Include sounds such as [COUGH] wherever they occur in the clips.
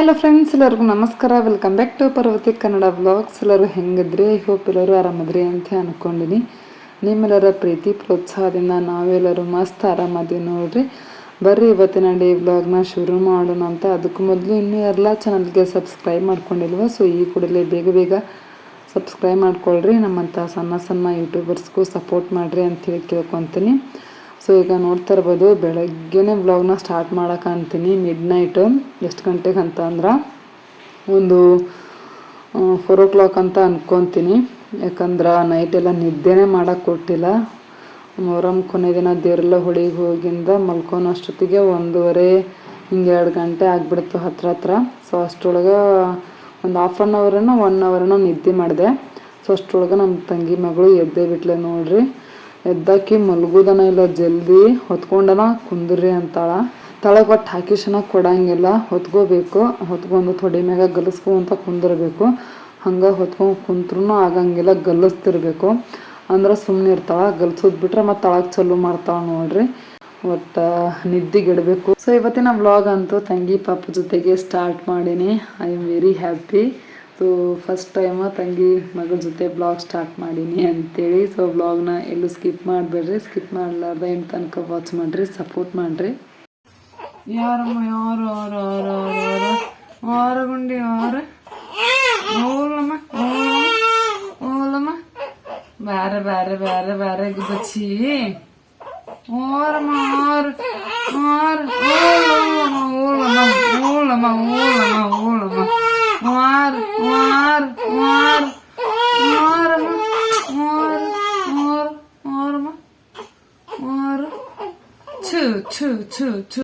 Hello friends ಎಲ್ಲರಿಗೂ ನಮಸ್ಕಾರ. Welcome back to Parvathi Kannada blogs ಎಲ್ಲರೂ ಹೆಂಗಿದ್ರಿ? ಐ ಹೋಪ್ ಎಲ್ಲರೂ ಆರಾಮದ್ರಿ ಅಂತ ಅಂದ್ಕೊಂಡಿನಿ ನಿಮ್ಮೆಲ್ಲರ ಪ್ರೀತಿ, ಪ್ರೋತ್ಸಾಹದಿಂದ ನಾವೆಲ್ಲರೂ ಮಸ್ತ್ ಆರಾಮದೀವಿ ನೋಡ್ರಿ. ಬರ್ರಿ ಇವತ್ತಿನ ಡೇ ಬ್ಲಾಗ್ನ ಶುರು ಮಾಡೋಣ ಅಂತ. ಅದಕ್ಕೂ ಮೊದಲು ಇನ್ನೂ ಎಲ್ಲ ಚಾನಲ್ಗೆ ಸಬ್ಸ್ಕ್ರೈಬ್ ಮಾಡ್ಕೊಂಡಿಲ್ವ ಸೊ ಈ ಕೂಡಲೇ ಬೇಗ ಬೇಗ ಸಬ್ಸ್ಕ್ರೈಬ್ ಮಾಡ್ಕೊಳ್ರಿ. ನಮ್ಮಂಥ ಸಣ್ಣ ಸಣ್ಣ ಯೂಟ್ಯೂಬರ್ಸ್ಗೂ ಸಪೋರ್ಟ್ ಮಾಡಿರಿ ಅಂತೇಳಿ ಕೇಳ್ಕೊತೀನಿ. ಸೊ ಈಗ ನೋಡ್ತಾ ಇರ್ಬೋದು, ಬೆಳಗ್ಗೆನೇ ಬ್ಲಾಗ್ನ ಸ್ಟಾರ್ಟ್ ಮಾಡೋಕೆ ಅಂತೀನಿ. ಮಿಡ್ ನೈಟು ಎಷ್ಟು ಗಂಟೆಗೆ ಅಂತ ಅಂದ್ರೆ ಒಂದು ಫೋರ್ ಓ ಕ್ಲಾಕ್ ಅಂತ ಅಂದ್ಕೊತೀನಿ ಯಾಕಂದ್ರೆ ನೈಟ್ ಎಲ್ಲ ನಿದ್ದೆನೇ ಮಾಡೋಕ್ಕೆ ಕೊಟ್ಟಿಲ್ಲ. ಮೊಹರಮ್ ಕೊನೆ ದಿನ ದೇವರೆಲ್ಲ ಹೊಳಿಗೆ ಹೋಗಿಂದ ಮಲ್ಕೊನೋ ಅಷ್ಟೊತ್ತಿಗೆ ಒಂದೂವರೆ, ಹಿಂಗೆ ಎರಡು ಗಂಟೆ ಆಗಿಬಿಡ್ತು ಹತ್ರ ಹತ್ರ. ಸೊ ಅಷ್ಟರೊಳಗೆ ಒಂದು ಹಾಫ್ ಆನ್ ಅವರನ್ನು ಒನ್ ಅವರನ್ನು ನಿದ್ದೆ ಮಾಡಿದೆ. ಸೊ ಅಷ್ಟರೊಳಗೆ ನಮ್ಮ ತಂಗಿ ಮಗಳು ಎದ್ದೇ ಬಿಟ್ಲೆ ನೋಡ್ರಿ. ಎದ್ದಾಕಿ ಮಲ್ಗುದನ ಇಲ್ಲ, ಜಲ್ದಿ ಹೊತ್ಕೊಂಡನ ಕುಂದ್ರಿ ಅಂತಾಳ. ತಳಗೆ ಒಟ್ಟು ಹಾಕಿಶನ ಕೊಡಂಗಿಲ್ಲ, ಹೊತ್ಕೋಬೇಕು, ಹೊತ್ಕೊಂಡು ತೊಡೆ ಮ್ಯಾಗ ಗಲಸ್ಕೊಂತ ಕುಂದಿರಬೇಕು. ಹಂಗೆ ಹೊತ್ಕೊಂಡು ಕುಂತ್ರೂ ಆಗಂಗಿಲ್ಲ, ಗಲಸ್ತಿರ್ಬೇಕು. ಅಂದ್ರೆ ಸುಮ್ಮನೆ ಇರ್ತಾಳ, ಗಲ್ಸೋದು ಬಿಟ್ರೆ ಮತ್ತೆ ತಳಗೆ ಚಲೋ ಮಾಡ್ತಾಳೆ ನೋಡ್ರಿ. ಒಟ್ಟು ನಿದ್ದೆಗಿಡಬೇಕು ಸೊ ಇವತ್ತಿನ ವ್ಲಾಗ್ ಅಂತೂ ತಂಗಿ ಪಾಪ ಜೊತೆಗೆ ಸ್ಟಾರ್ಟ್ ಮಾಡೀನಿ. I am very happy so first time ತಂಗಿ ಮಗಳ ಜೊತೆ ಬ್ಲಾಗ್ ಸ್ಟಾರ್ಟ್ ಮಾಡೀನಿ ಅಂತೇಳಿ. ಸೊ ಬ್ಲಾಗ್ನ ಎಲ್ಲೂ ಸ್ಕಿಪ್ ಮಾಡಬೇಡ್ರಿ. ಸ್ಕಿಪ್ ಮಾಡಲಾರ್ದ ಏನು ತನಕ ವಾಚ್ ಮಾಡಿರಿ ಸಪೋರ್ಟ್ ಮಾಡಿರಿ. ಯಾರಮ್ಮ ಯಾರು ಯಾರು ಅವ್ರು ಯಾರು ಯಾರು? ಗುಂಡಿ ಅವ್ರು ಓಲಮ್ಮ ಓಲಮ್ಮ ಬೇರೆ ಬೇರೆ ಬೇರೆ ಬೇರೆ ಬಚ್ಚಿ ಓರಮ್ಮ ಆರು ಆರು ಓಲಮ್ಮ ಓಲಮ್ಮ ಓಲಮ್ಮ ಓಲಮ್ಮ Mar, mar, mar, mar, mar, mar, mar, mar, two, two, two, two.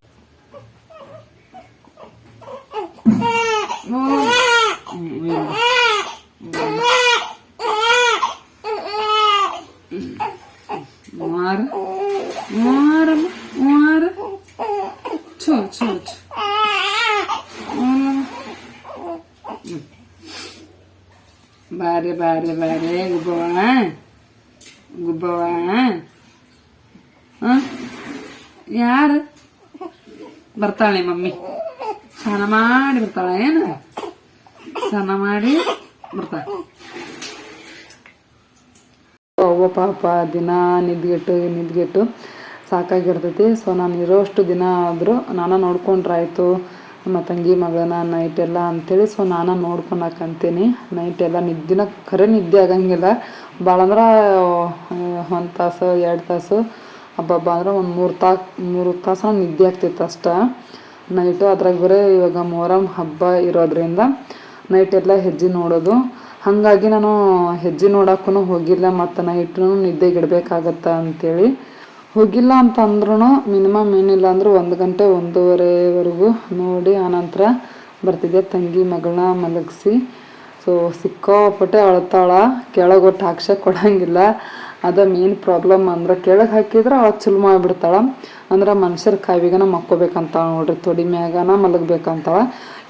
ಬರ್ತಾಳೆ ಮಮ್ಮಿ. ಸ್ನಾನ ಮಾಡಿ ಬಿಡ್ತಾಳೆ ಏನು? ಸ್ನಾನ ಮಾಡಿ ಬರ್ತಾಳೆ. ಅವ್ವ ಪಾಪ, ದಿನ ನಿದ್ಗೆಟ್ಟು ನಿದ್ಗೆಟ್ಟು ಸಾಕಾಗಿರ್ತೈತಿ. ಸೊ ನಾನು ಇರೋಷ್ಟು ದಿನ ಆದರೂ ನಾನು ನೋಡ್ಕೊಂಡ್ರಾಯ್ತು. ನಮ್ಮ ತಂಗಿ ಮಗನ ನೈಟ್ ಎಲ್ಲ ಅಂತೇಳಿ ಸೊ ನಾನು ನೋಡ್ಕೊಳಕಂತೀನಿ ನೈಟ್ ಎಲ್ಲ ನಿದ್ದಿನ ಖರೆ ನಿದ್ದೆ ಆಗಂಗಿಲ್ಲ. ಭಾಳ ಅಂದ್ರೆ ಒಂದು ತಾಸು, ಎರಡು ತಾಸು ಹಬ್ಬಬ್ಬ ಅಂದ್ರೆ ಒಂದು ಮೂರು ತಾ, ಮೂರು ತಾಸು ನಿದ್ದೆ ಆಗ್ತಿತ್ತು ಅಷ್ಟೇ. ನೈಟು ಅದ್ರಾಗ ಬರೀ ಇವಾಗ ಮೊಹರಂ ಹಬ್ಬ ಇರೋದ್ರಿಂದ ನೈಟ್ ಎಲ್ಲ ಹೆಜ್ಜೆ ನೋಡೋದು. ಹಾಗಾಗಿ ನಾನು ಹೆಜ್ಜೆ ನೋಡಕ್ಕೂ ಹೋಗಿಲ್ಲ, ಮತ್ತು ನೈಟ್ನು ನಿದ್ದೆಗಿಡ್ಬೇಕಾಗತ್ತ ಅಂತೇಳಿ. ಹೋಗಿಲ್ಲ ಅಂತ ಅಂದ್ರೂ ಮಿನಿಮಮ್ ಏನಿಲ್ಲ ಅಂದ್ರೆ ಒಂದು ಗಂಟೆ ಒಂದೂವರೆವರೆಗೂ ನೋಡಿ, ಆನಂತರ ಬರ್ತಿದ್ದೆ ತಂಗಿ ಮಗಳನ್ನ ಮಲಗಿಸಿ. ಸೊ ಸಿಕ್ಕಾಪಟ್ಟೆ ಅಳ್ತಾಳ, ಕೆಳಗೆ ಒಟ್ಟು ಹಾಕ್ಸಕ್ಕೆ ಕೊಡಂಗಿಲ್ಲ. ಅದ ಮೇನ್ ಪ್ರಾಬ್ಲಮ್ ಅಂದ್ರೆ ಕೆಳಗೆ ಹಾಕಿದ್ರೆ ಅವಳು ಚುಲ್ ಮಾಡಿಬಿಡ್ತಾಳ. ಅಂದ್ರೆ ಮನುಷ್ಯರ ಕಾವಿಗನ ಮಕ್ಕೋಬೇಕಂತ ನೋಡ್ರಿ, ತೊಡಿ ಮ್ಯಾಗನ ಮಲಗಬೇಕಂತಾಳ.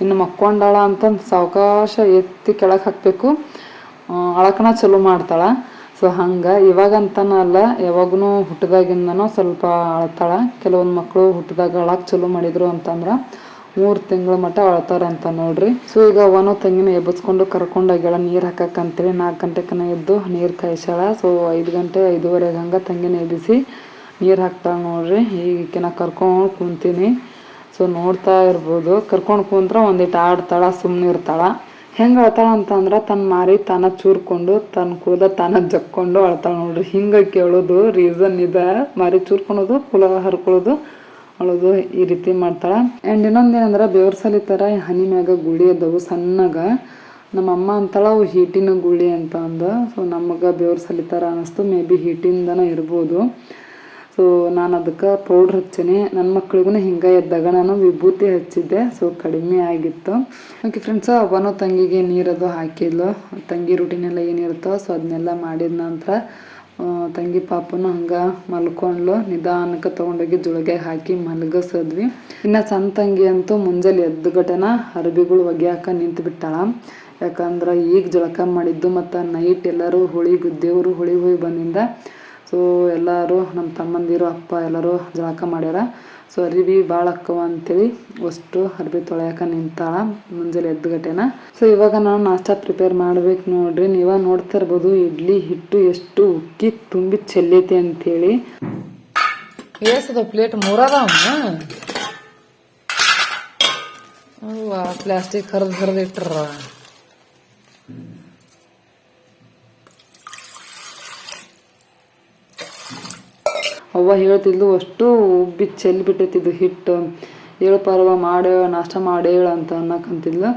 ಇನ್ನು ಮಕ್ಕೊಂಡಾಳ ಅಂತಂದು ಸಾವಕಾಶ ಎತ್ತಿ ಕೆಳಗೆ ಹಾಕಬೇಕು. ಅಳಕನ ಚಲೋ ಮಾಡ್ತಾಳ. ಸೊ ಹಂಗೆ ಇವಾಗಂತನಲ್ಲ ಯಾವಾಗೂ ಹುಟ್ಟಿದಾಗಿಂದನೂ ಸ್ವಲ್ಪ ಅಳ್ತಾಳ. ಕೆಲವೊಂದು ಮಕ್ಕಳು ಹುಟ್ಟಿದಾಗ ಅಳಕ್ಕೆ ಚಲೋ ಮಾಡಿದ್ರು ಅಂತಂದ್ರೆ ಮೂರು ತಿಂಗಳ ಮಟ್ಟ ಅಳ್ತಾರಂತ ನೋಡ್ರಿ. ಸೊ ಈಗ ಅವನು ತಂಗಿನ ಎಬ್ಬಿಸ್ಕೊಂಡು ಕರ್ಕೊಂಡೋಗ್ಯಾಳ ನೀರು ಹಾಕಕ್ಕಂತೇಳಿ ನಾಲ್ಕು ಗಂಟೆಕನ ಎದ್ದು ನೀರು ಕಾಯಿಸ್ಯಾಳ. ಸೊ ಐದು ಗಂಟೆ, ಐದುವರೆಗೆ ಹಂಗೆ ತಂಗಿನ ಎಬ್ಬಿಸಿ ನೀರು ಹಾಕ್ತಾಳೆ ನೋಡ್ರಿ. ಈಗಿನ ಕರ್ಕೊಂಡು ಕುಂತೀನಿ. ಸೊ ನೋಡ್ತಾ ಇರ್ಬೋದು. ಕರ್ಕೊಂಡು ಕುಂತ್ರ ಒಂದಿಟ್ಟು ಆಡ್ತಾಳ ಸುಮ್ಮನೆ ಇರ್ತಾಳ. ಹೆಂಗೆ ಅಳ್ತಾಳ ಅಂತಂದ್ರೆ ತನ್ನ ಮಾರಿ ತಾನ ಚೂರ್ಕೊಂಡು ತನ್ನ ಕೂದ ತಾನ ಜಕ್ಕೊಂಡು ಅಳ್ತಾಳೆ ನೋಡ್ರಿ. ಹಿಂಗೆ ಕೇಳೋದು ರೀಸನ್ ಇದೆ. ಮಾರಿ ಚೂರ್ಕೊಳೋದು ಕುಲ ಹರ್ಕೊಳ್ಳೋದು ಅಳೋದು ಈ ರೀತಿ ಮಾಡ್ತಾಳೆ. ಆ್ಯಂಡ್ ಇನ್ನೊಂದೇನಂದ್ರೆ ಬೇವ್ರಸಲಿ ಥರ ಹನಿ ಮ್ಯಾಗ ಗುಳಿ ಅದವು ಸಣ್ಣಗ. ನಮ್ಮ ಅಮ್ಮ ಅಂತಾಳ, ಅವು ಹೀಟಿನ ಗುಳಿ ಅಂತ ಅಂದ. ಸೊ ನಮಗೆ ಬೇವ್ರ ಸಲಿತಾರ ಅನ್ನಿಸ್ತು ಮೇ ಬಿ ಹೀಟಿಂದನ ಇರ್ಬೋದು. ಸೊ ನಾನು ಅದಕ್ಕೆ ಪೌಡ್ರ್ ಹಚ್ಚೀನಿ. ನನ್ನ ಮಕ್ಳಿಗೂ ಹಿಂಗೆ ಎದ್ದಾಗ ನಾನು ವಿಭೂತಿ ಹಚ್ಚಿದ್ದೆ. ಸೊ ಕಡಿಮೆ ಆಗಿತ್ತು. ಓಕೆ ಫ್ರೆಂಡ್ಸ್ ಅವನು ತಂಗಿಗೆ ನೀರದು ಹಾಕಿದ್ಲು. ತಂಗಿ ರುಟೀನೆಲ್ಲ ಏನಿರುತ್ತೋ ಸೊ ಅದನ್ನೆಲ್ಲ ಮಾಡಿದ ನಂತರ ತಂಗಿ ಪಾಪನು ಹಂಗೆ ಮಲ್ಕೊಂಡ್ಲು. ನಿಧಾನಕ್ಕೆ ತೊಗೊಂಡೋಗಿ ಜುಳಗೆ ಹಾಕಿ ಮಲಗಿಸಿದ್ವಿ. ಇನ್ನು ಸಣ್ಣ ತಂಗಿ ಅಂತೂ ಮುಂಜಾನೆ ಎದ್ದು ಗಟನ ಅರಬಿಗಳು ಒಗ್ಯಾಕ ನಿಂತು ಬಿಟ್ಟಾಳ. ಯಾಕಂದ್ರೆ ಈಗ ಜಳಕ ಮಾಡಿದ್ದು ಮತ್ತು ನೈಟ್ ಎಲ್ಲರೂ ಹುಳಿ ದೇವರು ಹುಳಿ ಹೋಗಿ ಬಂದಿಂದ ಸೊ ಎಲ್ಲರೂ ನಮ್ಮ ತಮ್ಮಂದಿರು, ಅಪ್ಪ ಎಲ್ಲರೂ ಜಳಕ ಮಾಡ್ಯಾರ. ಸೊ ಅರಿವಿ ಭಾಳ ಅಕ್ಕವ ಅಂತೇಳಿ ಅಷ್ಟು ಅರ್ಬಿ ತೊಳೆಯಕ ನಿಂತಾಳ ಮುಂಜಾನೆ ಎದ್ದುಗಟ್ಟೆನ ಸೊ ಇವಾಗ ನಾನು ನಾಷ್ಟ ಪ್ರಿಪೇರ್ ಮಾಡ್ಬೇಕು ನೋಡ್ರಿ. ನೀವ ನೋಡ್ತಾ ಇರ್ಬೋದು ಇಡ್ಲಿ, ಹಿಟ್ಟು ಎಷ್ಟು ಉಕ್ಕಿ ತುಂಬಿ ಚೆಲ್ಲೈತಿ ಅಂತೇಳಿ. ಏಸದ ಪ್ಲೇಟ್ ಮೂರದವ ಪ್ಲಾಸ್ಟಿಕ್ ಹರಿದು ಹರಿದು ಇಟ್ರ. ಅವ್ವ ಹೇಳ್ತಿದ್ಲು, ಅಷ್ಟು ಉಬ್ಬಿ ಚೆಲ್ಲಿ ಬಿಟ್ಟೈತಿದ್ದು ಹಿಟ್ಟು? ಹೇಳು ಪರ್ವ, ಮಾಡ, ನಾಷ್ಟ ಮಾಡೇಳ ಅಂತ ಅನ್ನಕಂತಿದ್ಲು.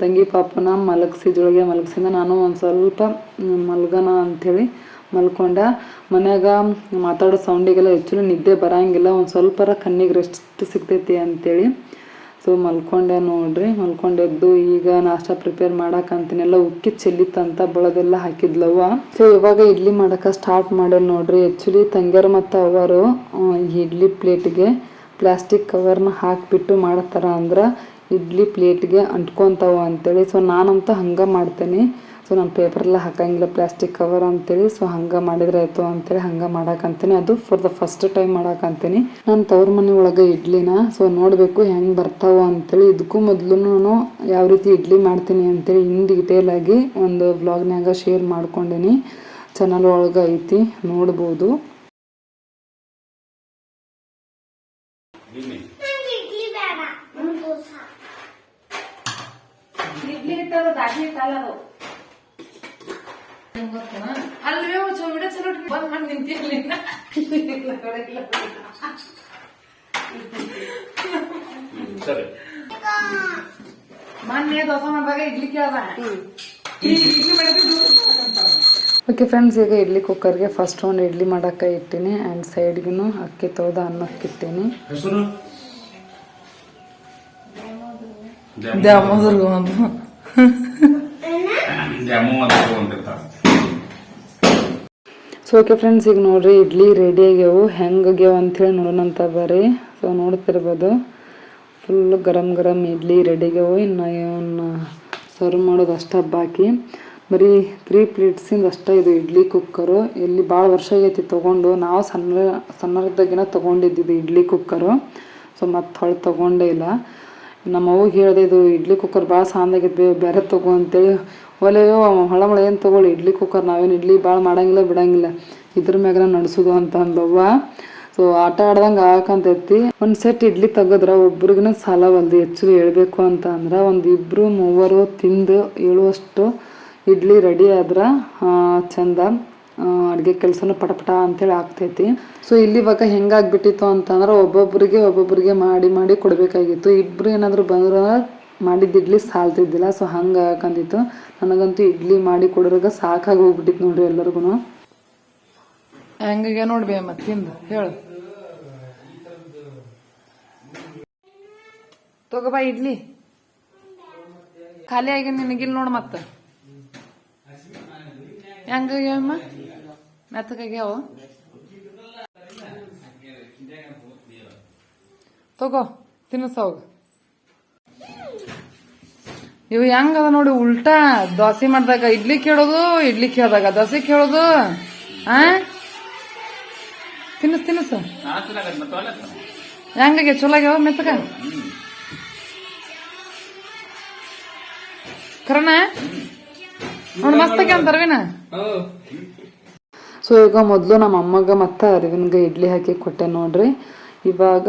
ತಂಗಿ ಪಾಪನ ಮಲಗಿಸಿದೊಳಗೆ ಮಲಗಿಸಿದ ನಾನು ಒಂದು ಸ್ವಲ್ಪ ಮಲ್ಗನ ಅಂಥೇಳಿ ಮಲ್ಕೊಂಡ. ಮನ್ಯಾಗ ಮಾತಾಡೋ ಸೌಂಡಿಗೆಲ್ಲ ಹೆಚ್ಚು ನಿದ್ದೆ ಬರಂಗಿಲ್ಲ, ಒಂದು ಸ್ವಲ್ಪರ ಕಣ್ಣಿಗೆ ರೆಸ್ಟ್ ಸಿಗ್ತೈತಿ ಅಂತೇಳಿ ಸೊ ಮಲ್ಕೊಂಡೆ ನೋಡ್ರಿ, ಮಲ್ಕೊಂಡೆದ್ದು ಈಗ ನಾಷ್ಟ ಪ್ರಿಪೇರ್ ಮಾಡಾಕಂತೀನಿ ಎಲ್ಲ ಉಕ್ಕಿ ಚೆಲ್ಲಿತ್ತಂತ ಬಳದೆಲ್ಲ ಹಾಕಿದ್ಲವ್ವ. ಸೊ ಇವಾಗ ಇಡ್ಲಿ ಮಾಡಕ ಸ್ಟಾರ್ಟ್ ಮಾಡ್ಯಾರ ನೋಡ್ರಿ. ಆ್ಯಕ್ಚುಲಿ ತಂಗ್ಯಾರು ಮತ್ತು ಅವರು ಇಡ್ಲಿ ಪ್ಲೇಟ್ಗೆ ಪ್ಲಾಸ್ಟಿಕ್ ಕವರ್ನ ಹಾಕಿಬಿಟ್ಟು ಮಾಡ್ತಾರ ಅಂದ್ರೆ ಇಡ್ಲಿ ಪ್ಲೇಟ್ಗೆ ಅಂಟ್ಕೊಂತಾವ ಅಂತೇಳಿ. ಸೊ ನಾನಂತೂ ಹಂಗೆ ಮಾಡ್ತೇನೆ. ಸೊ ನಾನು ಪೇಪರೆಲ್ಲ ಹಾಕಂಗಿಲ್ಲ ಪ್ಲಾಸ್ಟಿಕ್ ಕವರ್ ಅಂತೇಳಿ. ಸೊ ಹಂಗೆ ಮಾಡಿದ್ರೆ ಆಯಿತು ಅಂತೇಳಿ, ಹಂಗೆ ಮಾಡಾಕಂತೀನಿ. ಅದು ಫಾರ್ ದ ಫಸ್ಟ್ ಟೈಮ್ ಮಾಡಾಕಂತೀನಿ. ನಾನು ತವ್ರ ಮನೆ ಒಳಗೆ ಇಡ್ಲಿನ ಸೊ ನೋಡಬೇಕು ಹೆಂಗೆ ಬರ್ತಾವೋ ಅಂತೇಳಿ. ಇದಕ್ಕೂ ಮೊದಲು ನಾನು ಯಾವ ರೀತಿ ಇಡ್ಲಿ ಮಾಡ್ತೀನಿ ಅಂತೇಳಿ ಇನ್ ಡೀಟೇಲ್ ಆಗಿ ಒಂದು ವ್ಲಾಗ್ನಾಗ ಶೇರ್ ಮಾಡ್ಕೊಂಡಿನಿ. ಚಾನಲ್ ಒಳಗೆ ಐತಿ, ನೋಡ್ಬೋದು. ಅಲ್ವೇ ವಿಡಿಯೋ ಚಲೋ ಬಂದ್ ಮಾಡಿ ನಿಂತಿರ್ಲಿ ಸರಿ. ಮೊನ್ನೆ ದೋಸೆ ಮಾಡಿದಾಗ ಇಡ್ಲಿ ಕೇಳ್ದ. ಈಗ ಇಡ್ಲಿ ಮಾಡಿದ್ರೆ ಓಕೆ ಫ್ರೆಂಡ್ಸ್ ಈಗ ಇಡ್ಲಿ ಕುಕ್ಕರ್ಗೆ ಫಸ್ಟ್ ಒಂದು ಇಡ್ಲಿ ಮಾಡಕ್ಕೆ ಇಟ್ಟಿನಿ ಆ್ಯಂಡ್ ಸೈಡ್ಗೂ ಅಕ್ಕಿ ತೊಳೆದ ಅನ್ನಕ್ಕೆ ಇಟ್ಟೀನಿ. ಹೆಸರು? ದ್ಯಾಮೋದರ್ಗ ಒಂದು ದ್ಯಾಮೋ ಅಂತ ತಗೊಂಡಿರ್ತಾರೆ ಸೊ ಓಕೆ ಫ್ರೆಂಡ್ಸ್ ಈಗ ನೋಡ್ರಿ, ಇಡ್ಲಿ ರೆಡಿ ಆಗ್ಯಾವು. ಹೆಂಗೆ ಆಗ್ಯಾವ ಅಂಥೇಳಿ ನೋಡೋಣಂತ ಬರ್ರಿ. ಸೊ ನೋಡ್ತಿರ್ಬೋದು. ಫುಲ್ ಗರಮ್ ಗರಮ್ ಇಡ್ಲಿ ರೆಡಿ ಆಗ್ಯಾವು. ಇನ್ನು ಇವನ್ನ ಸರ್ವ್ ಮಾಡೋದು ಅಷ್ಟೇ ಬಾಕಿ. ಬರೀ ತ್ರೀ ಪ್ಲೇಟ್ಸಿಂದ ಅಷ್ಟೇ ಇದು ಇಡ್ಲಿ ಕುಕ್ಕರು ಇಲ್ಲಿ ಭಾಳ ವರ್ಷ ಆಗೈತಿ ತೊಗೊಂಡು. ನಾವು ಸಣ್ಣ ಸಣ್ಣದಾಗಿನ ತೊಗೊಂಡಿದ್ದಿದ್ದು ಇಡ್ಲಿ ಕುಕ್ಕರು ಸೊ ಮತ್ತೆ ಹೊಳೆ ತೊಗೊಂಡೇ ಇಲ್ಲ. ನಮ್ಮ ಅವ್ಗೆ ಹೇಳಿದೆ, ಇದು ಇಡ್ಲಿ ಕುಕ್ಕರ್ ಭಾಳ ಸಾಂದಾಗಿತ್ತು ಬೇರೆ ತಗೋ ಅಂತೇಳಿ ಒಲೆಯೋ ಹೊಳ ಮಳೆ ಏನು ತಗೊಳ್ಳಿ, ಇಡ್ಲಿ ಕುಕ್ಕರ್ ನಾವೇನು ಇಡ್ಲಿ ಭಾಳ ಮಾಡಂಗಿಲ್ಲ, ಬಿಡಂಗಿಲ್ಲ. ಇದ್ರ ಮ್ಯಾಗನ ನಡೆಸೋದು ಅಂತ ಅಂದವ್ವ. ಸೊ ಆಟ ಆಡ್ದಂಗೆ ಆಗಕಂತೈತಿ ಒಂದು ಸೆಟ್ ಇಡ್ಲಿ ತೆಗೆದ್ರೆ ಒಬ್ರಿಗೂ ಸಾಲವಲ್ದು ಹೆಚ್ಚು ಹೇಳ್ಬೇಕು ಅಂತ ಅಂದ್ರೆ ಒಂದು ಇಬ್ಬರು ಮೂವರು ತಿಂದು ಏಳುವಷ್ಟು ಇಡ್ಲಿ ರೆಡಿ ಆದ್ರೆ ಚಂದ ಅಡುಗೆ ಕೆಲಸನೂ ಪಟಪಟ ಅಂತೇಳಿ ಆಗ್ತೈತಿ. ಸೊ ಇಲ್ಲಿ ಇವಾಗ ಹೆಂಗಾಗ್ಬಿಟ್ಟಿತ್ತು ಅಂತಂದ್ರೆ ಒಬ್ಬೊಬ್ಬರಿಗೆ ಒಬ್ಬೊಬ್ಬರಿಗೆ ಮಾಡಿ ಮಾಡಿ ಕೊಡಬೇಕಾಗಿತ್ತು. ಇಬ್ರು ಏನಾದರೂ ಬಂದ್ರೆ ಮಾಡಿದ ಇಡ್ಲಿ ಸಾಲ್ತಿದ್ದಿಲ್ಲ ಸೊ ಹಂಗೆ ಹಾಕಂದಿತ್ತು ನನಗಂತೂ ಇಡ್ಲಿ ಮಾಡಿ ಕೊಡೋರಾಗ ಸಾಕಾಗಿ ಹೋಗ್ಬಿಟ್ಟಿತ್ತು ನೋಡ್ರಿ ಎಲ್ಲರಿಗೂ ಹೆಂಗೆ ನೋಡ್ಬಿ ಮತ್ತಿಂದ ಹೇಳು. ತಗೋಬ ಇಡ್ಲಿ. ಖಾಲಿ ಆಗಿ ನಿನಗಿಲ್ ನೋಡ್ ಮತ್ತ ಹೆಂಗಾಗ್ಯಾವಮ್ಮ ಮೆತ್ತಗಾಗ್ಯಾವ? ತಗೋ ತಿನ್ನಿಸ್ತಾವ ಇವು ಹೆಂಗದ ನೋಡಿ ಉಲ್ಟಾ ದೋಸೆ ಮಾಡಿದಾಗ ಇಡ್ಲಿ ಕೇಳೋದು, ಇಡ್ಲಿ ಕೇಳಿದಾಗ ದೋಸೆ ಕೇಳೋದು, ಆ? ತಿನ್ನಿಸ್ ತಿನ್ನಿಸ್. ಹೆಂಗಾಗೆ ಚಲೋ ಆಗ್ಯಾವ ಮೆತ್ತಗ? ಕರಣ? ನೋಡಿ ಅಂತ ತರ್ವಿನ ಸೊ ಈಗ ಮೊದಲು ನಮ್ಮ ಅಮ್ಮಗ ಮತ್ತ ಅರಿವಿನ್ಗೆ ಇಡ್ಲಿ ಹಾಕಿ ಕೊಟ್ಟೆ ನೋಡ್ರಿ. ಇವಾಗ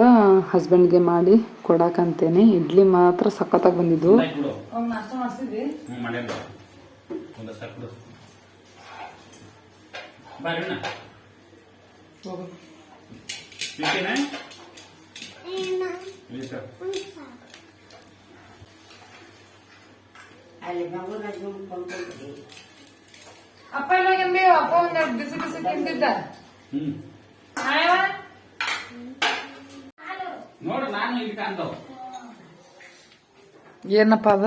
ಹಸ್ಬೆಂಡ್ಗೆ ಮಾಡಿ ಕೊಡಾಕಂತೇನೆ. ಇಡ್ಲಿ ಮಾತ್ರ ಸಖತ್ತಾಗಿ ಬಂದಿದ್ದು. ಒಂದು ಅಪ್ಪ ಇವಾಗ ಅಪ್ಪ ಒಂದೆರಡು ಬಿಸಿ ಬಿಸಿ ತಿಂತಿದ್ದ ಹ್ಮ್. ಆಯವ್ವ? ನೋಡು ನಾನು ಇಲ್ಲಿ ಕಾಣ್ತಾವ ಏನಪ್ಪ ಅದ?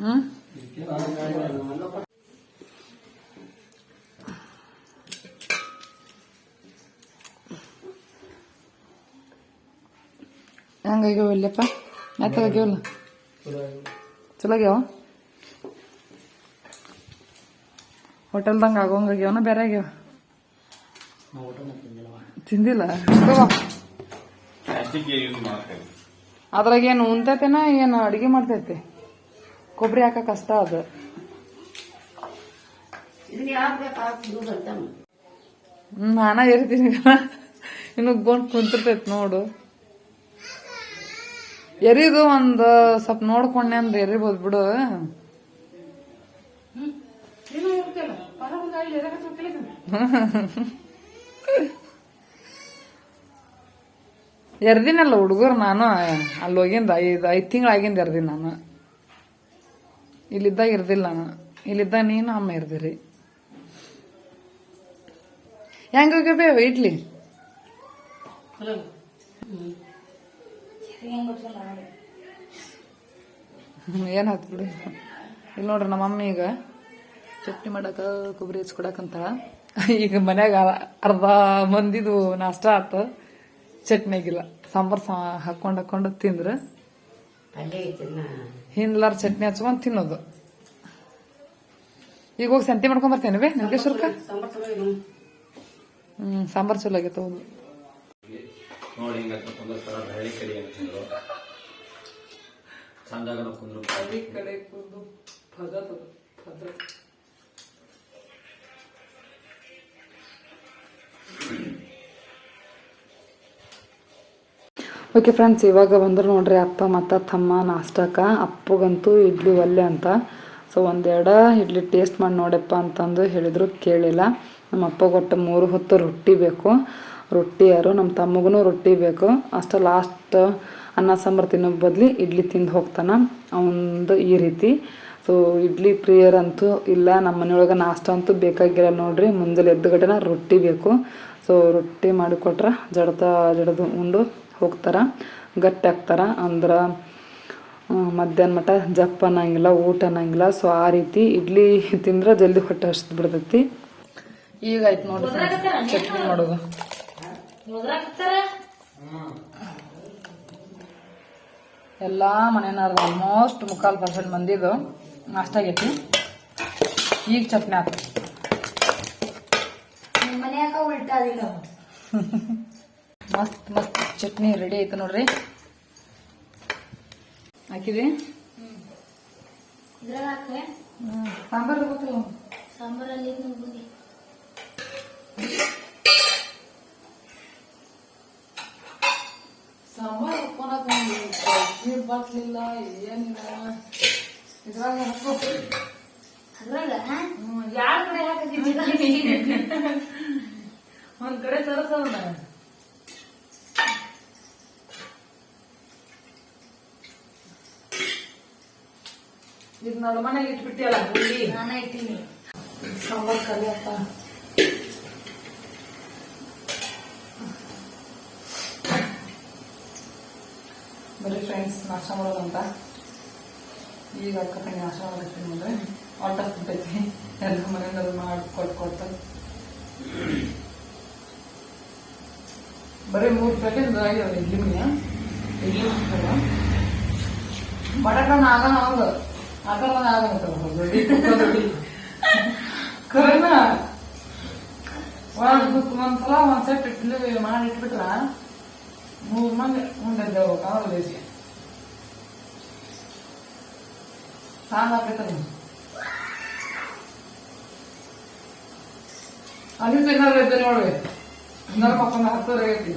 ಹ್ಮ್? ಹೆಂಗಾಗ್ಯಾವ ಇಲ್ಲಪ್ಪ? ಮೆತ್ತಗಾಗ್ಯಾವಲ್ಲ ಚಲೋ ಆಗ್ಯಾವ? ಹೋಟೆಲ್ದಂಗ ಆಗೋಂಗಾಗ್ಯಾವನ ಬೇರೆ ಆಗ್ಯಾವ? ತಿಂದಿಲ್ಲ. ಪ್ಲಾಸ್ಟಿಕ್ ಯೂಸ್ ಮಾಡ್ತೇವೆ ಅದ್ರಾಗ ಏನು ಉಂತೈತೆನ ಏನು ಅಡಿಗೆ ಮಾಡ್ತೈತಿ? ಕೊಬ್ಬರಿ ಹಾಕ ಕಷ್ಟ ಅದು. ಹ್ಮ್ ನಾನ ಇರ್ತೀನಿ ಇನ್ನು ಗೊಂಡ್ ಕುಂತಿರ್ತೈತಿ ನೋಡು. ಎರಿದು ಒಂದ್ ಸ್ವಲ್ಪ ನೋಡ್ಕೊಂಡೆ ಅಂದ್ರೆ ಎರಿಬೋದು ಬಿಡು. [LAUGHS] ಎರ್ದಿನಲ್ಲ ಹುಡುಗರು ನಾನು ಅಲ್ಲಿ ಹೋಗಿಂದ ಐದು ಐದು ತಿಂಗಳಾಗಿಂದ ಎರ್ದಿನ ನಾನು. ಇಲ್ಲಿದ್ದಾಗ ಇರ್ದಿಲ್ಲ ನಾನು. ಇಲ್ಲಿದ್ದ ನೀನು ಅಮ್ಮ ಇರ್ದಿರಿ. ಹೆಂಗ ಹೋಗ್ಯಬೇವ ಇಡ್ಲಿ? ಏನ್ ಆತ್ ಬಿಡು. ಇಲ್ಲಿ ನೋಡ್ರಿ ನಮ್ಮ ಅಮ್ಮ ಈಗ ಚಟ್ನಿ ಮಾಡಕ ಕೊಬ್ಬರಿ ಹಚ್ಕೊಡಕಂತ ಈಗ ಮನ್ಯಾಗ ಅರ್ಧ ಮಂದಿದು ನಾಷ್ಟ ಆತ. ಚಟ್ನಿ ಆಗಿಲ್ಲ ಸಾಂಬಾರ್ ಸಾ ಹಾಕೊಂಡ್ ಹಾಕೊಂಡು ತಿಂದ್ರ ಹಿಂದ್ಲಾರ ಚಟ್ನಿ ಹಚ್ಕೊಂಡ್ ತಿನ್ನೋದು. ಈಗ ಹೋಗಿ ಸಂತಿ ಮಾಡ್ಕೊಂಡ್ ಬರ್ತೇನೆ ಬೇ ನಂಗೇಶ್ವರ್ಕ ಹ್ಮ್ ಸಾಂಬಾರ್ ಚಲೋ ಆಗೈತೆ ಹೌದು. ನೋಡಿ ಓಕೆ ಫ್ರೆಂಡ್ಸ್ ಇವಾಗ ಬಂದರು ನೋಡ್ರಿ ಅಪ್ಪ ಮತ್ತು ತಮ್ಮ ನಾಷ್ಟಕ್ಕ. ಅಪ್ಪಗಂತೂ ಇಡ್ಲಿ ಒಲ್ಲೆ ಅಂತ. ಸೊ ಒಂದೆರಡು ಇಡ್ಲಿ ಟೇಸ್ಟ್ ಮಾಡಿ ನೋಡಪ್ಪ ಅಂತಂದು ಹೇಳಿದ್ರು, ಕೇಳಿಲ್ಲ. ನಮ್ಮ ಅಪ್ಪ ಒಟ್ಟು ಮೂರು ಹೊತ್ತು ರೊಟ್ಟಿ ಬೇಕು. ರೊಟ್ಟಿ ಯಾರು? ನಮ್ಮ ತಮ್ಮಗೂ ರೊಟ್ಟಿ ಬೇಕು. ಅಷ್ಟು ಲಾಸ್ಟ್ ಅನ್ನ ಸಾಂಬಾರು ತಿನ್ನೋ ಬದಲು ಇಡ್ಲಿ ತಿಂದು ಹೋಗ್ತಾನ. ಅವಂದು ಈ ರೀತಿ. ಸೊ ಇಡ್ಲಿ ಪ್ರಿಯರ್ ಅಂತೂ ಇಲ್ಲ. ನಮ್ಮ ಮನೆಯೊಳಗೆ ನಾಷ್ಟ ಅಂತೂ ಬೇಕಾಗಿಲ್ಲ ನೋಡ್ರಿ. ಮುಂಜಾನೆ ಎದ್ದುಗಡೆನ ರೊಟ್ಟಿ ಬೇಕು. ಸೊ ರೊಟ್ಟಿ ಮಾಡಿಕೊಟ್ರೆ ಜಡತ ಜಡದು ಉಂಡು. ಹೋಗ್ತಾರ ಗಟ್ಟಿ ಆಗ್ತಾರ ಅಂದ್ರೆ ಮಧ್ಯಾಹ್ನ ಮಟ ಜಪ್ ಅನ್ನಂಗಿಲ್ಲ ಊಟ ಅನ್ನಂಗಿಲ್ಲ. ಸೊ ಆ ರೀತಿ ಇಡ್ಲಿ ತಿಂದ್ರೆ ಜಲ್ದಿ ಹೊಟ್ಟೆ ಹಸ್ದು ಬಿಡ್ತೈತಿ. ಈಗ ಆಯ್ತು ನೋಡಿ ಚಟ್ನಿ ಮಾಡೋದು. ಎಲ್ಲ ಮನೆಯವ್ರದ್ದು ಆಲ್ಮೋಸ್ಟ್ ಮುಕ್ಕಾಲ್ ಪರ್ಸೆಂಟ್ ಮಂದಿದು. ನಾಷ್ಟ ಆಗೈತಿ. ಈಗ ಚಟ್ನಿ ಉಲ್ಟಾದಿಲ್ಲ [LAUGHS] ಮಸ್ತ್ ಮಸ್ತ್ ಚಟ್ನಿ ರೆಡಿ ಐತೆ ನೋಡ್ರಿ. ಹಾಕಿದೆ ಸಾಂಬಾರ್ ಗೊತ್ತಿಲ್ಲ ಸಾಂಬಾರಲ್ಲಿ ನುಗ್ಗುಂಡಿ ಸಾಂಬಾರ್ ಹಾಕೊಳಕ್ ನೀರ್ ಬಾಟ್ಲಿಲ್ಲ ಏನಿಲ್ಲ. ಇದ್ರಾಗ ಅದ್ರಾಗ ಯಾರ ಕಡೆ ಹಾಕಿದ್ದೀನಿ [LAUGHS] ಒಂದ್ ಕಡೆ ಸರಸವನ ನೋಡು ಮನೆಗೆ ಇಟ್ಬಿಟ್ಟಿಯಲ್ಲ ಹುಳಿ? ನಾನೇ ಇಟ್ಟಿನಿ ಸಾಂಬಾರ್ ಕಲಿಯಪ್ಪ ಬರೀ ಫ್ರೆಂಡ್ಸ್ ನಾಶ ಮಾಡೋದಂತ ಈಗ ಅಕ್ಕ ನಾಶ ನಾಷ್ಟ ಮಾಡಕ್ಕೆ ಅಂದ್ರೆ ಆಟ ಬಿಟ್ಟೈತಿ ಎಲ್ಲ ಮನೆಯಿಂದ ಮಾಡಿ ಕೊಟ್ಟು ಕೊಡ್ತಾರೆ ಬರೀ ಮೂರು ಪ್ಯಾಕೆಟ್ ಆಗ್ಯಾವ ಇಡ್ಲಿ ಇಡ್ಲಿ ಮಾಡ್ತಾರ ಬಟಾಟನ ಆಗನ ಅವಾಗ ಆಕಳನ ಆಗಂತ ದೊಡ್ಡಿ ದೊಡ್ಡಿ ಕರೆನ ಒಳಗ್ ಒಂದ್ಸಲ ಒಂದ್ ಸೆಟ್ ಇಡ್ಲಿ ಮಾಡಿ ಇಟ್ಬಿಟ್ರ ಮೂರ್ ಮಂದಿ ಉಂಡಿದ್ದೇವು ಅವಾಗ ಬೇಸಿ ಸಾಂಗ್ ಹಾಕೈತಲ್ಲ ಅಲ್ಲಿ ತಿನ್ನೋದು ಇದ್ದೆ ನೋಡ್ರಿ ಇನ್ನೊಂದು ಪಕ್ಕಂದ ಹತ್ತುವರೆ ಆಗೈತಿ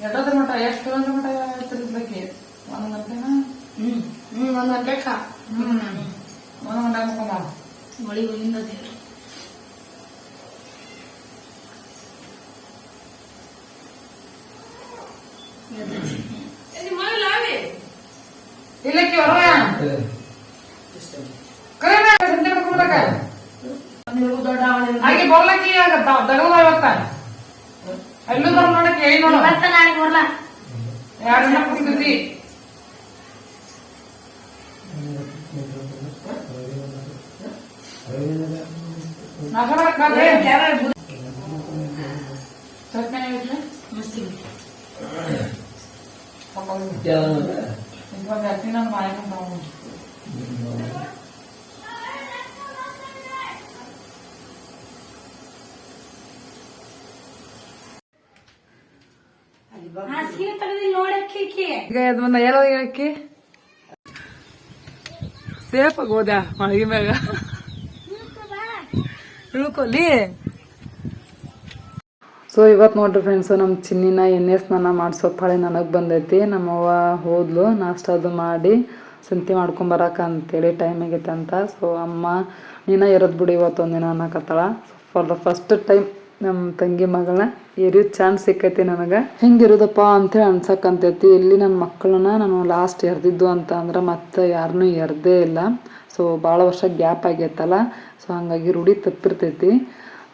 ಎಷ್ಟೊತ್ತರ ಮಟ ಎಷ್ಟು ಗಂಟೆ ಮಟ ತಿರ್ಗ್ಬೇಕಿ ಒಂದ್ ಗಂಟೆನ? ಹ್ಮ್. ಹ್ಮ್ ಒಂದ್ ಗಂಟೆ ಕಾ ಹ್ಮ್. ಒಂದ್ ಗಂಟೆ ಮುಖಂಬ ಮಳಿ ಹೋಗಿಂದ ದೇವ್ರು. ಇಲ್ಲಕ್ಕೆ ಹೊರ ಕರೆನ ಸಂಜೆ ಮಾಡ್ಕೊಂಡ್ಬಿಡಕ ದೊಡ್ಡ ಹಾಗೆ ಬರ್ಲಕ್ಕಿ ಆಗ ದಗದ ಇವತ್ತ ಎಲ್ಲೂ ಬರ್ ನೋಡಕ್ಕೆ ಹೇಳಿ ನೋಡು. ಇವತ್ತ ನಾಳೆ ಬರ್ಲಾ ಎರಡು ಜನ ಕುಂತಿದ್ವಿ ನಾಶ ಮಾಡಕ್ ಬಂದ್ರೆ ಚಟ್ನಿ ಆಗೈತ್ರಿ ಮಸ್ತಿಗೆ ಇವಾಗ ಹತ್ತಿ ನಾನು ಮಾಡ್ಕೊಂಡು ಹಾಸಿಗೆ ತೆಗೆದಿಲ್ಲ ನೋಡಕ್ಕೆ ಈಗ ಎದ್ ಸೇಫ್ ಮ್ಯಾಗ. ಇಳ್ಕೊಲಿ ಸೊ ಇವತ್ತು ನೋಡ್ರಿ ಫ್ರೆಂಡ್ಸು ನಮ್ಮ ಚಿನ್ನಿನ ಎಣ್ಣೆ ಸ್ನಾನ ಮಾಡಿಸೋ ಪಾಳೆ ನನಗೆ ಬಂದೈತಿ. ನಮ್ಮವ್ವ ಹೋದ್ಲು, ನಾಷ್ಟ ಅದು ಮಾಡಿ ಸಂತಿ ಮಾಡ್ಕೊಂಬರಕ ಅಂತೇಳಿ ಟೈಮ್ ಆಗೈತೆ ಅಂತ. ಸೊ ಅಮ್ಮ, ನೀನ ಇರೋದು ಬಿಡಿ ಇವತ್ತೊಂದಿನ ಅನ್ನಕತ್ತಾಳ. ಫಾರ್ ದ ಫಸ್ಟ್ ಟೈಮ್ ನಮ್ಮ ತಂಗಿ ಮಗಳನ್ನ ಎರಿಯೋ ಚಾನ್ಸ್ ಸಿಕ್ಕೈತಿ ನನಗೆ. ಹೆಂಗಿರೋದಪ್ಪ ಅಂತೇಳಿ ಅನ್ಸಕ್ಕಂತೈತಿ ಇಲ್ಲಿ ನನ್ನ ಮಕ್ಕಳನ್ನ ನಾನು ಲಾಸ್ಟ್ ಎರ್ದಿದ್ದು ಅಂತ ಅಂದ್ರೆ ಮತ್ತೆ ಯಾರನ್ನೂ ಎರ್ದೇ ಇಲ್ಲ. ಸೊ ಭಾಳ ವರ್ಷ ಗ್ಯಾಪ್ ಆಗೈತಲ್ಲ. ಸೊ ಹಂಗಾಗಿ ರೂಢಿ ತಪ್ಪಿರ್ತೈತಿ.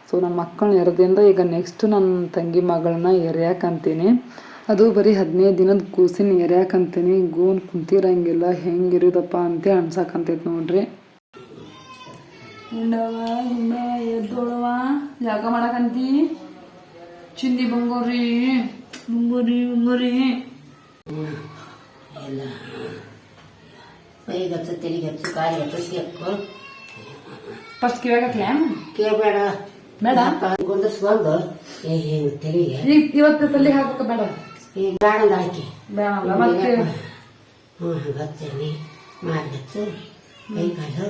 ಸೊ ನನ್ನ ಮಕ್ಕಳನ್ನ ಎರೆದಿಂದ ಈಗ ನೆಕ್ಸ್ಟ್ ನನ್ನ ತಂಗಿ ಮಗಳನ್ನ ಎರ್ಯಾಕಂತೀನಿ. ಅದು ಬರೀ ಹದಿನೈದು ದಿನದ ಕೂಸಿನ ಎರ್ಯಾಕಂತೀನಿ. ಗೂನ್ ಕುಂತಿರಂಗಿಲ್ಲ. ಹೆಂಗಿರೋದಪ್ಪ ಅಂತ ಅನ್ಸಕ್ಕಂತೈತಿ ನೋಡ್ರಿ. ಉಂಡವ ಎದ್ದೋಳವ ಜಾಗ ಮಾಡಕಂತಿ? ಚಿಂದಿ ಬಂಗೋರಿ ಬಂಗೋರಿ ಬಂಗೋರಿ. ಕೈಗಚ್ಚು ತೆಲಿಗಚ್ಚು ಕಾಲಿಗಚ್ಚು ಸೇರ್ಕೊ ಫಸ್ಟ್ ಕಿವ್ಯಾಗತ್ಲೆ ಕೇಳಬೇಡ ಬೇಡ. ಗುಂಡಿಸ್ಕೊಂಡು ಏ ಹೇ ತೆಲಿಗೆ. ಈಗ ಇವತ್ತು ತಲೆ ಹಾಕಕ್ಕ ಬೇಡ. ಈ ಬಾಣದ ಹಾಕಿ ಮತ್ತೆ ಹ್ಞೂ ಹಚ್ಚಿ ಕಾಲು ಹಚ್ಚು ಹಚ್ಚು ಹಚ್ಚು ಕೈ ಕಾಲು.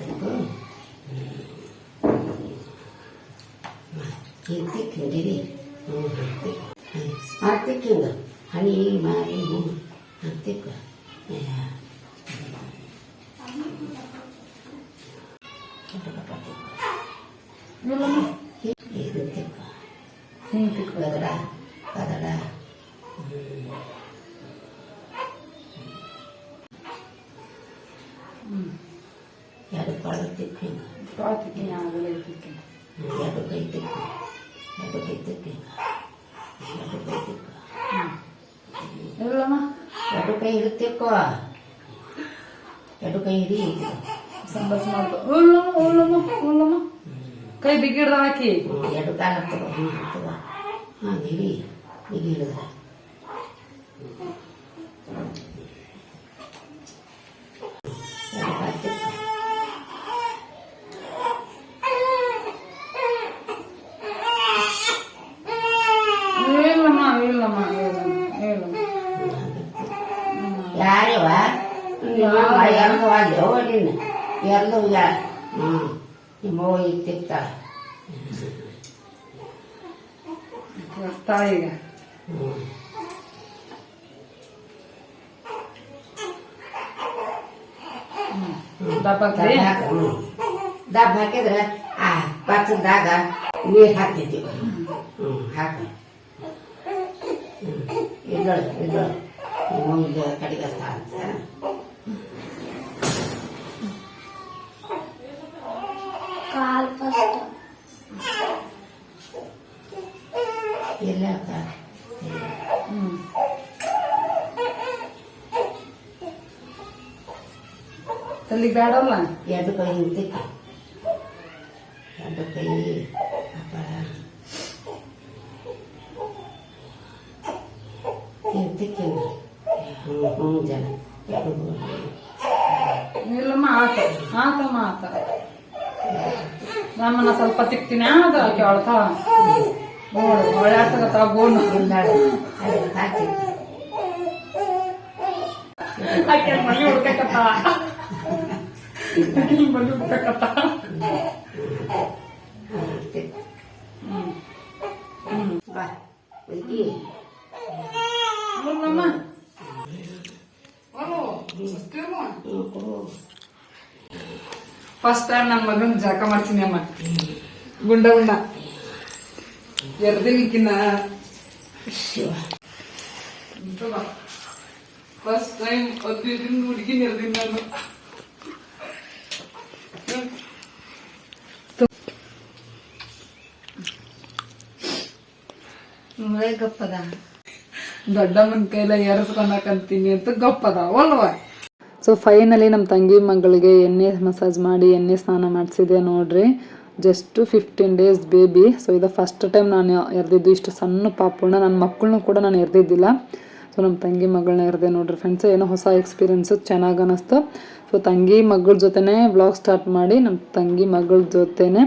ತೆಕ್ಕು ಹಿಂಗೆ ತಿಕ್ಕು ಹಿಡೀರಿ ಹ್ಞೂ ಹಾಗೆ ತಿಕ್ಕು ಹಿಂಗೆ ಹನಿ ಮಾರಿ ಹ್ಞೂ ಹಂಗೆ ತಿಕ್ಕು ಇರ್ಲಮ್ಮ ಇದು ತಿಕ್ಕು ಹಿಂಗ್ ತಿಕ್ಕು ಕದಡ ಕದಡ ಎರಡು ಕೊಳಗ ತಿಕ್ಕು ಹಿಂಗೆ ಪಾತಿಗೆ ಆಗಲ್ಲ ಇರ್ತಿಕ್ಕೆ ಎರಡು ಕೈ ತಿಕ್ಕು ಎರಡು ಕೈ ತಿಕ್ಕು ಎರಡು ಕೈ ಹಿಡಿತಿಕ್ಕೋ ಎರಡು ಕೈ ಹಿಡಿ ಸಂಬಸ್ ಮಾಡ್ಕೊ. ಉಳ್ಳಮ್ಮ ಉಳ್ಳಮ್ಮ ಉಳ್ಳಮ್ಮ ಕೈ ಬಿಗಿಡ್ದ ಹಾಕಿ ಎರಡು ಕಾಲ ಹ್ಞೂ ಹಾಂ ಹಿಡಿ ಈಗ ಹಿಡಿದ್ರೆ ನಿನ್ನ ಇಲ್ಲ ಹ್ಞೂ ನಿಮ್ಮ ಈಗ ತಿಕ್ತಾಳ ತಾಯಿಗ ಹ್ಞೂ ದಬ್ಬ ಹಾಕಿದ್ರೆ ಆ ಪಾತ್ರದಾಗ ನೀರು ಹಾಕ್ತಿದ್ದೀವಿ ಹ್ಞೂ ಹಾಕಿ. ಇದ್ದಳು ಇದ್ದಳು. ಕಡೆಗೆ ಅಂತ ಇಲ್ಲ ಅಕ್ಕ ತಲ್ಲಿಗೆ ಬೇಡಲ್ಲ ಎರಡು ಕೈ ಹಿಂಗೆ ತಿಕ್ಕ ಎರಡು ಕೈ ಅಪ್ಪ ಹಿಂಗೆ ತಿಕ್ಕಿ ಹ್ಞೂ ಹ್ಞೂ ಜನ ಎರಡು ಇಲ್ಲಮ್ಮ ಆತ ಆತಮ್ಮ ಆತ ನಮ್ಮನ್ನ ಸ್ವಲ್ಪ ತಿಕ್ತೀನಿ ಅದ ಆಕೆ ಅಳ್ತಾಳ ನೋಡು ಒಳ್ಳೆ ಆಡ್ಸಕತ್ತಾವ ಗೋನು ಇಲ್ಲಾಳೆ ಅಲ್ಲಿ ಹಾಕಿ ಆಕೆ ಮನೆ ಹುಡ್ಕಕತ್ತಾಳ ಮನೆ ಕೊಡು ಫಸ್ಟ್ ಟೈಮ್ ನನ್ನ ಮಗನ ಜಾಕ ಮಾಡ್ತೀನಿ ಅಮ್ಮ. ಗುಂಡ ಗುಂಡ ಎರ್ದಿಲ್ಕಿನ್ನ ಶಿವ. ಫಸ್ಟ್ ಟೈಮ್ ಹದಿನೈದು ಹುಡುಗಿ ಎರ್ದಿನ ನಾನು. ಗಪ್ಪದ. ದೊಡ್ಡಮ್ಮನ ಕೈಲ ಎರಸ್ಕೊಂಡಾಕಂತೀನಿ ಅಂತ ಗಪ್ಪದ ಅಲ್ವಾ ಸೊ ಫೈನಲಿ ನಮ್ಮ ತಂಗಿ ಮಗಳಿಗೆ ಎಣ್ಣೆ ಮಸಾಜ್ ಮಾಡಿ ಎಣ್ಣೆ ಸ್ನಾನ ಮಾಡಿಸಿದೆ ನೋಡ್ರಿ. Just fifteen days baby so ಇದು ಫಸ್ಟ್ ಟೈಮ್ ನಾನು ಎರ್ದಿದ್ದು ಇಷ್ಟು ಸಣ್ಣ ಪಾಪುನ. ನನ್ನ ಮಕ್ಕಳನ್ನೂ ಕೂಡ ನಾನು ಎರ್ದಿದ್ದಿಲ್ಲ. ಸೊ ನಮ್ಮ ತಂಗಿ ಮಗಳನ್ನ ಎರ್ದೆ ನೋಡ್ರಿ ಫ್ರೆಂಡ್ಸ್ ಏನೋ ಹೊಸ ಎಕ್ಸ್ಪೀರಿಯೆನ್ಸು ಚೆನ್ನಾಗಿ ಅನ್ನಿಸ್ತು ಸೊ ತಂಗಿ ಮಗಳ ಜೊತೆನೇ ವ್ಲಾಗ್ ಸ್ಟಾರ್ಟ್ ಮಾಡಿ ನಮ್ಮ ತಂಗಿ ಮಗಳ ಜೊತೆನೇ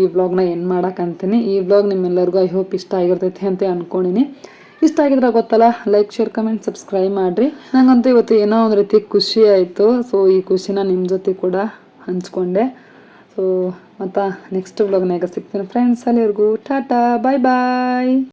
ಈ ವ್ಲಾಗ್ನ ಏನು ಮಾಡೋಕ್ಕಂತೀನಿ ಈ ವ್ಲಾಗ್ ನಿಮ್ಮೆಲ್ಲರಿಗೂ ಐ ಹೋಪ್ ಇಷ್ಟ ಆಗಿರ್ತೈತಿ ಅಂತ ಅಂದ್ಕೊಂಡಿನಿ ಇಷ್ಟ ಆಗಿದ್ರೆ ಗೊತ್ತಲ್ಲ ಲೈಕ್ ಶೇರ್ ಕಮೆಂಟ್ ಸಬ್ಸ್ಕ್ರೈಬ್ ಮಾಡಿರಿ. ನನಗಂತೂ ಇವತ್ತು ಏನೋ ಒಂದು ರೀತಿ ಖುಷಿ ಆಯಿತು. ಸೊ ಈ ಖುಷಿನ ನಿಮ್ಮ ಜೊತೆ ಕೂಡ ಹಂಚ್ಕೊಂಡೆ. ಸೊ ಮತ್ತು ನೆಕ್ಸ್ಟ್ ವ್ಲಾಗ್ನಾಗ ಸಿಗ್ತೀನಿ ಫ್ರೆಂಡ್ಸ್ ಅಲ್ಲಿವರೆಗೂ ಟಾಟಾ ಬಾಯ್ ಬಾಯ್